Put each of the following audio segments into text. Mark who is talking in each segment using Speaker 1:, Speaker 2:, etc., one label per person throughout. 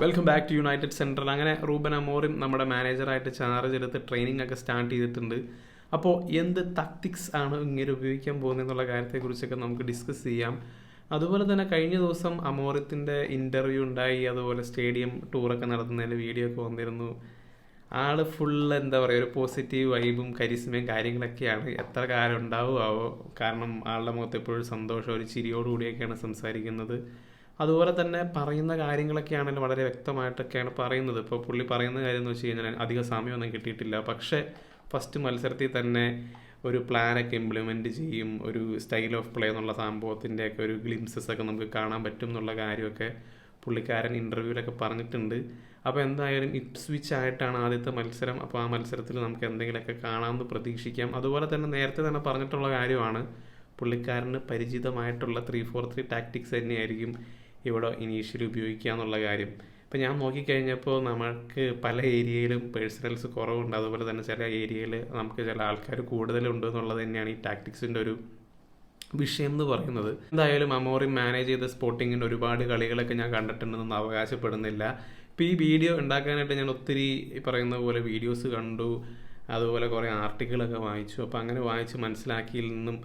Speaker 1: Welcome back to United Central അങ്ങനെ Ruben Amorim നമ്മുടെ മാനേജറായിട്ട് ചാർജ് എടുത്ത് ട്രെയിനിങ് ഒക്കെ സ്റ്റാർട്ട് ചെയ്തിട്ടുണ്ട്. അപ്പോൾ എന്ത് ടാക്ടിക്സ് ആണ് ഇങ്ങനെ ഉപയോഗിക്കാൻ പോകുന്നത് എന്നുള്ള കാര്യത്തെക്കുറിച്ചൊക്കെ നമുക്ക് ഡിസ്കസ് ചെയ്യാം. അതുപോലെ തന്നെ കഴിഞ്ഞ ദിവസം അമോറിത്തിന്റെ ഇന്റർവ്യൂ ഉണ്ടായി. അതുപോലെ സ്റ്റേഡിയം ടൂറൊക്കെ നടത്തുന്നതിന്റെ വീഡിയോ ഒക്കെ വന്നിരുന്നു. ആൾ ഫുൾ എന്താ പറയുക ഒരു പോസിറ്റീവ് വൈബും കരിസ്മയും കാര്യങ്ങളൊക്കെയാണ്. എത്ര കാലം ഉണ്ടാവുമാവോ കാരണം ആളുടെ മുഖത്ത് എപ്പോഴും സന്തോഷം ഒരു ചിരിയോടുകൂടിയൊക്കെയാണ് സംസാരിക്കുന്നത്. അതുപോലെ തന്നെ പറയുന്ന കാര്യങ്ങളൊക്കെ ആണെങ്കിലും വളരെ വ്യക്തമായിട്ടൊക്കെയാണ് പറയുന്നത്. ഇപ്പോൾ പുള്ളി പറയുന്ന കാര്യം എന്ന് വെച്ച് കഴിഞ്ഞാൽ അധിക സമയമൊന്നും കിട്ടിയിട്ടില്ല. പക്ഷേ ഫസ്റ്റ് മത്സരത്തിൽ തന്നെ ഒരു പ്ലാനൊക്കെ ഇംപ്ലിമെന്റ് ചെയ്യും ഒരു സ്റ്റൈൽ ഓഫ് പ്ലേ എന്നുള്ള സംഭവത്തിന്റെയൊക്കെ ഒരു ഗ്ലിംസസ് ഒക്കെ നമുക്ക് കാണാൻ പറ്റും എന്നുള്ള കാര്യമൊക്കെ പുള്ളിക്കാരൻ ഇന്റർവ്യൂവിലൊക്കെ പറഞ്ഞിട്ടുണ്ട്. അപ്പോൾ എന്തായാലും ഇപ്സ്വിച്ച് ആയിട്ടാണ് ആദ്യത്തെ മത്സരം. അപ്പോൾ ആ മത്സരത്തിൽ നമുക്ക് എന്തെങ്കിലുമൊക്കെ കാണാമെന്ന് പ്രതീക്ഷിക്കാം. അതുപോലെ തന്നെ നേരത്തെ തന്നെ പറഞ്ഞിട്ടുള്ള കാര്യമാണ് പുള്ളിക്കാരന് പരിചിതമായിട്ടുള്ള ത്രീ ഫോർ ത്രീ ടാക്ടിക്സ് തന്നെയായിരിക്കും ഇവിടെ ഇനീഷ്യലി ഉപയോഗിക്കുക എന്നുള്ള കാര്യം. ഇപ്പം ഞാൻ നോക്കിക്കഴിഞ്ഞപ്പോൾ നമുക്ക് പല ഏരിയയിലും പേഴ്സണൽസ് കുറവുണ്ട്. അതുപോലെ തന്നെ ചില ഏരിയയിൽ നമുക്ക് ചില ആൾക്കാർ കൂടുതലുണ്ട് എന്നുള്ളത് തന്നെയാണ് ഈ ടാക്ടിക്സിന്റെ ഒരു വിഷയം എന്ന് പറയുന്നത്. എന്തായാലും അമോറി മാനേജ് ചെയ്ത സ്പോർട്ടിങ്ങിന്റെ ഒരുപാട് കളികളൊക്കെ ഞാൻ കണ്ടിട്ടുണ്ടെന്ന് അവകാശപ്പെടുന്നില്ല. ഇപ്പോൾ ഈ വീഡിയോ ഉണ്ടാക്കാനായിട്ട് ഞാൻ ഒത്തിരി പറയുന്ന പോലെ വീഡിയോസ് കണ്ടു. അതുപോലെ കുറേ ആർട്ടിക്കിളൊക്കെ വായിച്ചു. അപ്പോൾ അങ്ങനെ വായിച്ച് മനസ്സിലാക്കിയിൽ നിന്നും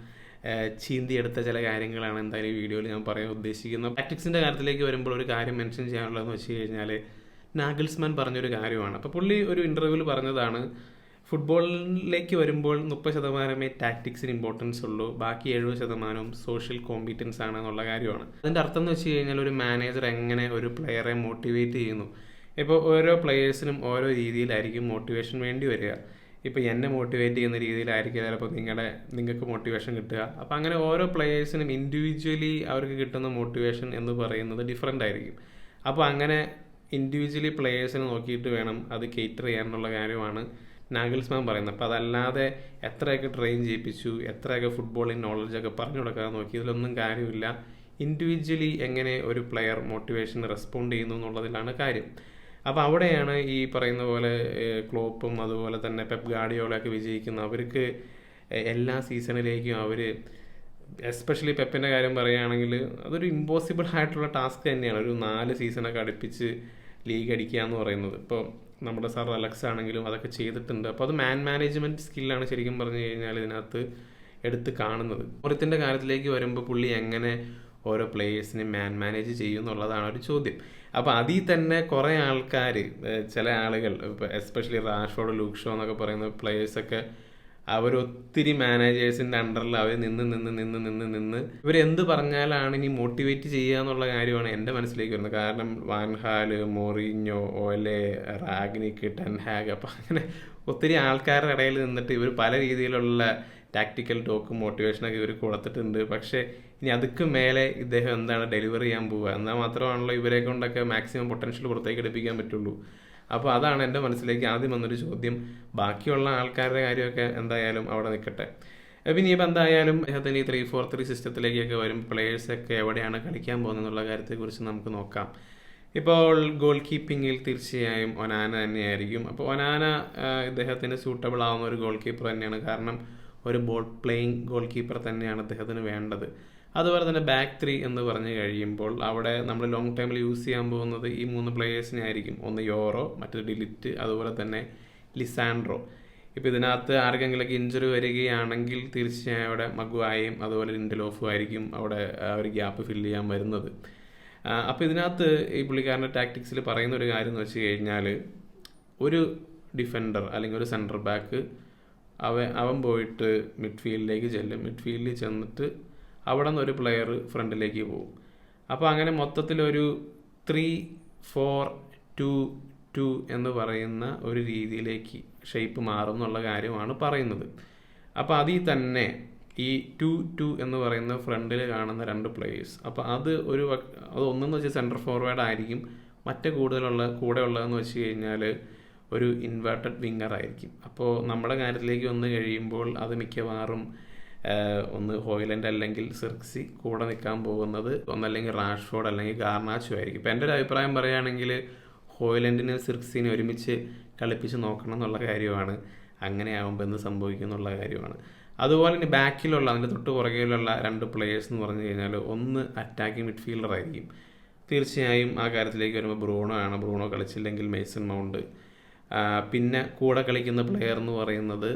Speaker 1: ചീന്തിയെടുത്ത ചില കാര്യങ്ങളാണ് എന്തായാലും ഈ വീഡിയോയിൽ ഞാൻ പറയാൻ ഉദ്ദേശിക്കുന്നത്. ടാക്ടിക്സിന്റെ കാര്യത്തിലേക്ക് വരുമ്പോൾ ഒരു കാര്യം മെൻഷൻ ചെയ്യാനുള്ളതെന്ന് വെച്ച് കഴിഞ്ഞാൽ നാഗിൾസ്മാൻ പറഞ്ഞൊരു കാര്യമാണ്. അപ്പോൾ പുള്ളി ഒരു ഇന്റർവ്യൂവിൽ പറഞ്ഞതാണ് ഫുട്ബോളിലേക്ക് വരുമ്പോൾ മുപ്പത് ശതമാനമേ ടാക്ടിക്സിന് ഇമ്പോർട്ടൻസ് ഉള്ളൂ ബാക്കി എഴുപത് ശതമാനവും സോഷ്യൽ കോമ്പീറ്റൻസ് ആണ് എന്നുള്ള കാര്യമാണ്. അതിന്റെ അർത്ഥം എന്ന് വെച്ച് കഴിഞ്ഞാൽ ഒരു മാനേജർ എങ്ങനെ ഒരു പ്ലെയറെ മോട്ടിവേറ്റ് ചെയ്യുന്നു? ഇപ്പോൾ ഓരോ പ്ലെയേഴ്സിനും ഓരോ രീതിയിലായിരിക്കും മോട്ടിവേഷൻ വേണ്ടി വരിക. ഇപ്പോൾ എന്നെ മോട്ടിവേറ്റ് ചെയ്യുന്ന രീതിയിലായിരിക്കും ചിലപ്പോൾ നിങ്ങളുടെ നിങ്ങൾക്ക് മോട്ടിവേഷൻ കിട്ടുക. അപ്പോൾ അങ്ങനെ ഓരോ പ്ലെയേഴ്സിനും ഇൻഡിവിജ്വലി അവർക്ക് കിട്ടുന്ന മോട്ടിവേഷൻ എന്ന് പറയുന്നത് ഡിഫറെന്റ് ആയിരിക്കും. അപ്പോൾ അങ്ങനെ ഇൻഡിവിജ്വലി പ്ലെയേഴ്സിനെ നോക്കിയിട്ട് വേണം അത് കേറ്റർ ചെയ്യാനുള്ള കാര്യമാണ് നാഗിൽസ്മാൻ പറയുന്നത്. അപ്പോൾ അതല്ലാതെ എത്രയൊക്കെ ട്രെയിൻ ചെയ്യിപ്പിച്ചു എത്രയൊക്കെ ഫുട്ബോളിൽ നോളജൊക്കെ പറഞ്ഞു കൊടുക്കാൻ നോക്കി ഇതിലൊന്നും കാര്യമില്ല. ഇൻഡിവിജ്വലി എങ്ങനെ ഒരു പ്ലെയർ മോട്ടിവേഷൻ റെസ്പോണ്ട് ചെയ്യുന്നു എന്നുള്ളതിലാണ് കാര്യം. അപ്പോൾ അവിടെയാണ് ഈ പറയുന്ന പോലെ ക്ലോപ്പും അതുപോലെ തന്നെ പെപ് ഗാഡിയോളൊക്കെ വിജയിക്കുന്ന അവർക്ക് എല്ലാ സീസണിലേക്കും അവർ എസ്പെഷ്യലി പെപ്പിന്റെ കാര്യം പറയുകയാണെങ്കിൽ അതൊരു ഇമ്പോസിബിൾ ആയിട്ടുള്ള ടാസ്ക് തന്നെയാണ്. ഒരു നാല് സീസണൊക്കെ അടുപ്പിച്ച് ലീഗ് അടിക്കുക എന്ന് പറയുന്നത്. ഇപ്പോൾ നമ്മുടെ സാർ അലക്സ് ആണെങ്കിലും അതൊക്കെ ചെയ്തിട്ടുണ്ട്. അപ്പോൾ അത് മാൻ മാനേജ്മെന്റ് സ്കില്ലാണ് ശരിക്കും പറഞ്ഞു കഴിഞ്ഞാൽ ഇതിനകത്ത് എടുത്ത് കാണുന്നത്. ഓരത്തിന്റെ കാര്യത്തിലേക്ക് വരുമ്പോൾ പുള്ളി എങ്ങനെ ഓരോ പ്ലേയേഴ്സിനെ മാൻ മാനേജ് ചെയ്യും എന്നുള്ളതാണ് ഒരു ചോദ്യം. അപ്പോൾ അതിൽ തന്നെ കുറേ ആൾക്കാർ ചില ആളുകൾ എസ്പെഷ്യലി റാഷോഡ് ലൂക്ഷോ എന്നൊക്കെ പറയുന്ന പ്ലേയേഴ്സൊക്കെ അവരൊത്തിരി മാനേജേഴ്സിന്റെ അണ്ടറിൽ അവർ നിന്ന് നിന്ന് നിന്ന് നിന്ന് നിന്ന് ഇവരെന്ത് പറഞ്ഞാലാണ് ഇനി മോട്ടിവേറ്റ് ചെയ്യുക എന്നുള്ള കാര്യമാണ് എന്റെ മനസ്സിലേക്ക് വരുന്നത്. കാരണം വാൻഹാൽ മോറിഞ്ഞോ ഓലെ റാഗ്നിക്ക് ടെൻഹാഗ് അപ്പം അങ്ങനെ ഒത്തിരി ആൾക്കാരുടെ ഇടയിൽ നിന്നിട്ട് ഇവർ പല രീതിയിലുള്ള ടാക്ടിക്കൽ ടോക്കും മോട്ടിവേഷനൊക്കെ ഇവർ കൊടുത്തിട്ടുണ്ട്. പക്ഷേ ഇനി അതുക്ക് മേലെ ഇദ്ദേഹം എന്താണ് ഡെലിവറി ചെയ്യാൻ പോവുക? എന്നാൽ മാത്രമാണല്ലോ ഇവരെ കൊണ്ടൊക്കെ മാക്സിമം പൊട്ടൻഷ്യൽ പുറത്തേക്ക് എടുപ്പിക്കാൻ പറ്റുള്ളൂ. അപ്പോൾ അതാണ് എന്റെ മനസ്സിലേക്ക് ആദ്യം വന്നൊരു ചോദ്യം. ബാക്കിയുള്ള ആൾക്കാരുടെ കാര്യമൊക്കെ എന്തായാലും അവിടെ നിൽക്കട്ടെ. പിന്നെ ഇപ്പം എന്തായാലും അദ്ദേഹത്തിന് ഈ ത്രീ ഫോർ ത്രീ സിസ്റ്റത്തിലേക്കൊക്കെ വരും. പ്ലേയേഴ്സൊക്കെ എവിടെയാണ് കളിക്കാൻ പോകുന്നത് എന്നുള്ള കാര്യത്തെക്കുറിച്ച് നമുക്ക് നോക്കാം. ഇപ്പോൾ ഗോൾ കീപ്പിങ്ങിൽ തീർച്ചയായും ഒനാന തന്നെയായിരിക്കും. അപ്പോൾ ഒനാന ഇദ്ദേഹത്തിന് സൂട്ടബിൾ ആവുന്ന ഒരു ഗോൾ കീപ്പർ തന്നെയാണ്. കാരണം ഒരു ബോൾ പ്ലേയിങ് ഗോൾ കീപ്പർ തന്നെയാണ് അദ്ദേഹത്തിന് വേണ്ടത്. അതുപോലെ തന്നെ ബാക്ക് ത്രീ എന്ന് പറഞ്ഞു കഴിയുമ്പോൾ അവിടെ നമ്മൾ ലോങ് ടൈമിൽ യൂസ് ചെയ്യാൻ പോകുന്നത് ഈ മൂന്ന് പ്ലേയേഴ്സിനെ ആയിരിക്കും. ഒന്ന് യോറോ മറ്റൊരു ഡിലിറ്റ് അതുപോലെ തന്നെ ലിസാൻഡ്രോ ഇപ്പോൾ ഇതിനകത്ത് ആർക്കെങ്കിലൊക്കെ ഇഞ്ചുറി വരികയാണെങ്കിൽ തീർച്ചയായും അവിടെ മഗുവായും അതുപോലെ ലിൻഡലോഫും ആയിരിക്കും അവിടെ ഒരു ഗ്യാപ്പ് ഫില്ല് ചെയ്യാൻ വരുന്നത്. അപ്പോൾ ഇതിനകത്ത് ഈ പുള്ളിക്കാരന്റെ ടാക്ടിക്സിൽ പറയുന്ന ഒരു കാര്യം എന്ന് വെച്ച് കഴിഞ്ഞാൽ ഒരു ഡിഫൻഡർ അല്ലെങ്കിൽ ഒരു സെന്റർ ബാക്ക് അവൻ അവൻ പോയിട്ട് മിഡ്ഫീൽഡിലേക്ക് ചെല്ലും. മിഡ്ഫീൽഡിൽ ചെന്നിട്ട് അവിടെ നിന്ന് ഒരു പ്ലെയർ ഫ്രണ്ടിലേക്ക് പോകും അപ്പോൾ അങ്ങനെ മൊത്തത്തിലൊരു ത്രീ ഫോർ ടു ടു എന്ന് പറയുന്ന ഒരു രീതിയിലേക്ക് ഷേപ്പ് മാറും എന്നുള്ള കാര്യമാണ് പറയുന്നത്. അപ്പോൾ അതിൽ തന്നെ ഈ ടു ടു എന്ന് പറയുന്ന ഫ്രണ്ടിൽ കാണുന്ന രണ്ട് പ്ലേയേഴ്സ് അപ്പോൾ അത് ഒരു അത് ഒന്നെന്ന് വെച്ചാൽ സെന്റർ ഫോർവേഡ് ആയിരിക്കും. മറ്റേ കൂടുതലുള്ള കൂടെ ഉള്ളതെന്ന് വെച്ച് കഴിഞ്ഞാൽ ഒരു ഇൻവേർട്ടഡ് വിങ്ങർ ആയിരിക്കും. അപ്പോൾ നമ്മുടെ കാര്യത്തിലേക്ക് വന്നു കഴിയുമ്പോൾ അത് മിക്കവാറും ഒന്ന് ഹോയിലൻഡ് അല്ലെങ്കിൽ സിർക്സി കൂടെ നിൽക്കാൻ പോകുന്നത് ഒന്നല്ലെങ്കിൽ റാഷ്ഫോർഡ് അല്ലെങ്കിൽ ഗാർനാച്ചോ ആയിരിക്കും. ഇപ്പോൾ എന്റെ ഒരു അഭിപ്രായം പറയുകയാണെങ്കിൽ ഹോയിലൻഡിനെ സിർക്സിനെ ഒരുമിച്ച് കളിപ്പിച്ച് നോക്കണം എന്നുള്ള കാര്യമാണ്. അങ്ങനെ ആകുമ്പോൾ എന്ത് സംഭവിക്കും എന്നുള്ള കാര്യമാണ്. അതുപോലെ തന്നെ ബാക്കിലുള്ള അതിന്റെ തൊട്ട് പുറകിലുള്ള രണ്ട് പ്ലേയേഴ്സ് എന്ന് പറഞ്ഞു കഴിഞ്ഞാൽ ഒന്ന് അറ്റാക്കിംഗ് മിഡ്ഫീൽഡർ ആയിരിക്കും. തീർച്ചയായും ആ കാര്യത്തിലേക്ക് വരുമ്പോൾ ബ്രൂണോ ആണ്. ബ്രൂണോ കളിച്ചില്ലെങ്കിൽ മെയ്സൺ മൗണ്ട് പിന്നെ കൂടെ കളിക്കുന്ന പ്ലെയർ എന്ന് പറയുന്നത്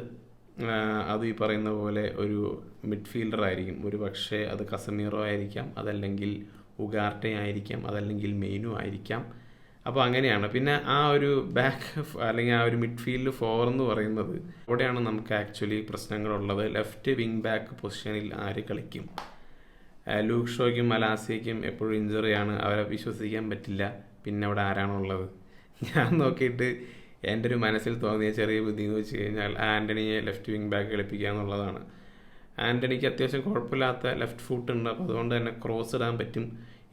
Speaker 1: അത് ഈ പറയുന്ന പോലെ ഒരു മിഡ്ഫീൽഡർ ആയിരിക്കും. ഒരു പക്ഷേ അത് കസമീറോ ആയിരിക്കാം അതല്ലെങ്കിൽ ഉഗാർട്ടെ ആയിരിക്കാം അതല്ലെങ്കിൽ മെയിനു ആയിരിക്കാം. അപ്പോൾ അങ്ങനെയാണ്. പിന്നെ ആ ഒരു ബാക്ക് അല്ലെങ്കിൽ ആ ഒരു മിഡ്ഫീൽഡ് ഫോർ എന്ന് പറയുന്നത് അവിടെയാണ് നമുക്ക് ആക്ച്വലി പ്രശ്നങ്ങളുള്ളത്. ലെഫ്റ്റ് വിങ് ബാക്ക് പൊസിഷനിൽ ആര് കളിക്കും? ലൂക്ക് ഷോയ്ക്കും മലാസിയയ്ക്കും എപ്പോഴും ഇഞ്ചറിയാണ് അവരെ വിശ്വസിക്കാൻ പറ്റില്ല. പിന്നെ അവിടെ ആരാണുള്ളത്? ഞാൻ നോക്കിയിട്ട് എന്റെ ഒരു മനസ്സിൽ തോന്നിയ ചെറിയ ബുദ്ധി എന്ന് വെച്ച് കഴിഞ്ഞാൽ ആന്റണിയെ ലെഫ്റ്റ് വിങ് ബാക്ക് കളിപ്പിക്കുക എന്നുള്ളതാണ് ആന്റണിക്ക് അത്യാവശ്യം കുഴപ്പമില്ലാത്ത ലെഫ്റ്റ് ഫുട്ട് ഉണ്ട്. അപ്പോൾ അതുകൊണ്ട് തന്നെ ക്രോസ് ഇടാൻ പറ്റും.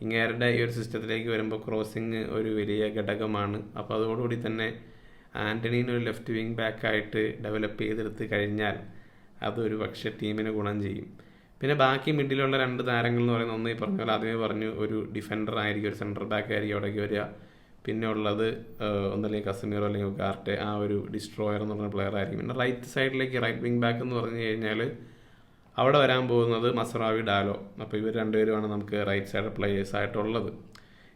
Speaker 1: ഇങ്ങേരുടെ ഈ ഒരു സിസ്റ്റത്തിലേക്ക് വരുമ്പോൾ ക്രോസിങ് ഒരു വലിയ ഘടകമാണ്. അപ്പോൾ അതോടുകൂടി തന്നെ ആന്റണീനെ ഒരു ലെഫ്റ്റ് വിങ് ബാക്കായിട്ട് ഡെവലപ്പ് ചെയ്തെടുത്ത് കഴിഞ്ഞാൽ അതൊരു പക്ഷെ ടീമിന് ഗുണം ചെയ്യും. പിന്നെ ബാക്കി മിഡിലുള്ള രണ്ട് താരങ്ങൾ എന്ന് പറയുന്നത് ഒന്ന് പറഞ്ഞ പോലെ ആദ്യമേ പറഞ്ഞു ഒരു ഡിഫൻഡർ ആയിരിക്കും ഒരു സെന്റർ ബാക്ക് ആയിരിക്കും അവിടേക്ക് വരിക. പിന്നെ ഉള്ളത് ഒന്നല്ലെങ്കിൽ കസമീറോ അല്ലെങ്കിൽ ഗാർട്ടെ ആ ഒരു ഡിസ്ട്രോയർ എന്ന് പറഞ്ഞ പ്ലെയർ ആയിരിക്കും. പിന്നെ റൈറ്റ് സൈഡിലേക്ക് റൈറ്റ് വിങ് ബാക്ക് എന്ന് പറഞ്ഞു കഴിഞ്ഞാൽ അവിടെ വരാൻ പോകുന്നത് മസറാവി ഡാലോ അപ്പോൾ ഇവർ രണ്ടുപേരുമാണ് നമുക്ക് റൈറ്റ് സൈഡ് പ്ലേയേഴ്സ് ആയിട്ടുള്ളത്.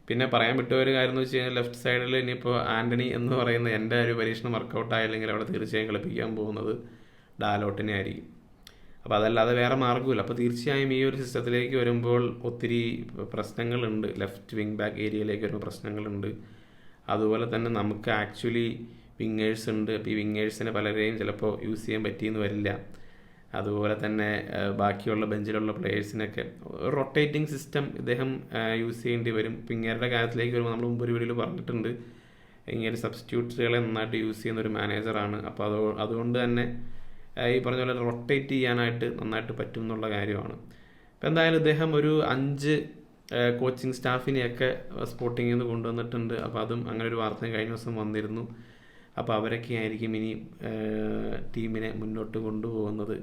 Speaker 1: പിന്നെ പറയാൻ പറ്റിയ ഒരു കാര്യം എന്ന് വെച്ച് കഴിഞ്ഞാൽ ലെഫ്റ്റ് സൈഡിൽ ഇനിയിപ്പോൾ ആന്റണി എന്ന് പറയുന്ന എന്റെ ഒരു പരീക്ഷണം വർക്കൗട്ട് ആയില്ലെങ്കിൽ അവിടെ തീർച്ചയായും കളിപ്പിക്കാൻ പോകുന്നത് ഡാലോട്ടിനെ ആയിരിക്കും. അപ്പോൾ അതല്ലാതെ വേറെ മാർഗമില്ല അപ്പോൾ തീർച്ചയായും ഈ ഒരു സിസ്റ്റത്തിലേക്ക് വരുമ്പോൾ ഒത്തിരി പ്രശ്നങ്ങളുണ്ട്. ലെഫ്റ്റ് വിങ് ബാക്ക് ഏരിയയിലേക്ക് വരുമ്പോൾ പ്രശ്നങ്ങളുണ്ട്. അതുപോലെ തന്നെ നമുക്ക് ആക്ച്വലി വിങ്ങേഴ്സ് ഉണ്ട്. അപ്പോൾ ഈ വിങ്ങേഴ്സിനെ പലരെയും ചിലപ്പോൾ യൂസ് ചെയ്യാൻ പറ്റിയെന്ന് വരില്ല. അതുപോലെ തന്നെ ബാക്കിയുള്ള ബെഞ്ചിലുള്ള പ്ലേയേഴ്സിനൊക്കെ റൊട്ടേറ്റിംഗ് സിസ്റ്റം ഇദ്ദേഹം യൂസ് ചെയ്യേണ്ടി വരും. പിങ്ങേരുടെ കാര്യത്തിലേക്ക് വരുമ്പോൾ നമ്മൾ മുമ്പ് ഒരു വീഡിയോയിൽ പറഞ്ഞിട്ടുണ്ട്. ഇങ്ങനെ സബ്സ്റ്റിറ്റ്യൂട്ടുകളെ നന്നായിട്ട് യൂസ് ചെയ്യുന്ന ഒരു മാനേജറാണ് അപ്പോൾ അത് അതുകൊണ്ട് തന്നെ ഈ പറഞ്ഞ പോലെ റൊട്ടേറ്റ് ചെയ്യാനായിട്ട് നന്നായിട്ട് പറ്റും എന്നുള്ള കാര്യമാണ്. അപ്പോൾ എന്തായാലും ഇദ്ദേഹം ഒരു അഞ്ച് കോച്ചിങ് സ്റ്റാഫിനെയൊക്കെ സ്പോർട്ടിങ്ങിൽ നിന്ന് കൊണ്ടുവന്നിട്ടുണ്ട്. അപ്പോൾ അതും അങ്ങനെ ഒരു വാർത്ത കഴിഞ്ഞ ദിവസം വന്നിരുന്നു. അപ്പോൾ അവരൊക്കെ ആയിരിക്കും ഇനി ടീമിനെ മുന്നോട്ട് കൊണ്ടുപോകുന്നത്.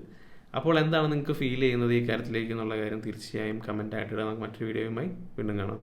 Speaker 1: അപ്പോൾ എന്താണ് നിങ്ങൾക്ക് ഫീൽ ചെയ്യുന്നത് ഈ കാര്യത്തിലേക്ക് എന്നുള്ള കാര്യം തീർച്ചയായും കമന്റ് ആയിട്ട് ഇടാം. നമുക്ക് മറ്റൊരു വീഡിയോയുമായി വീണ്ടും കാണാം.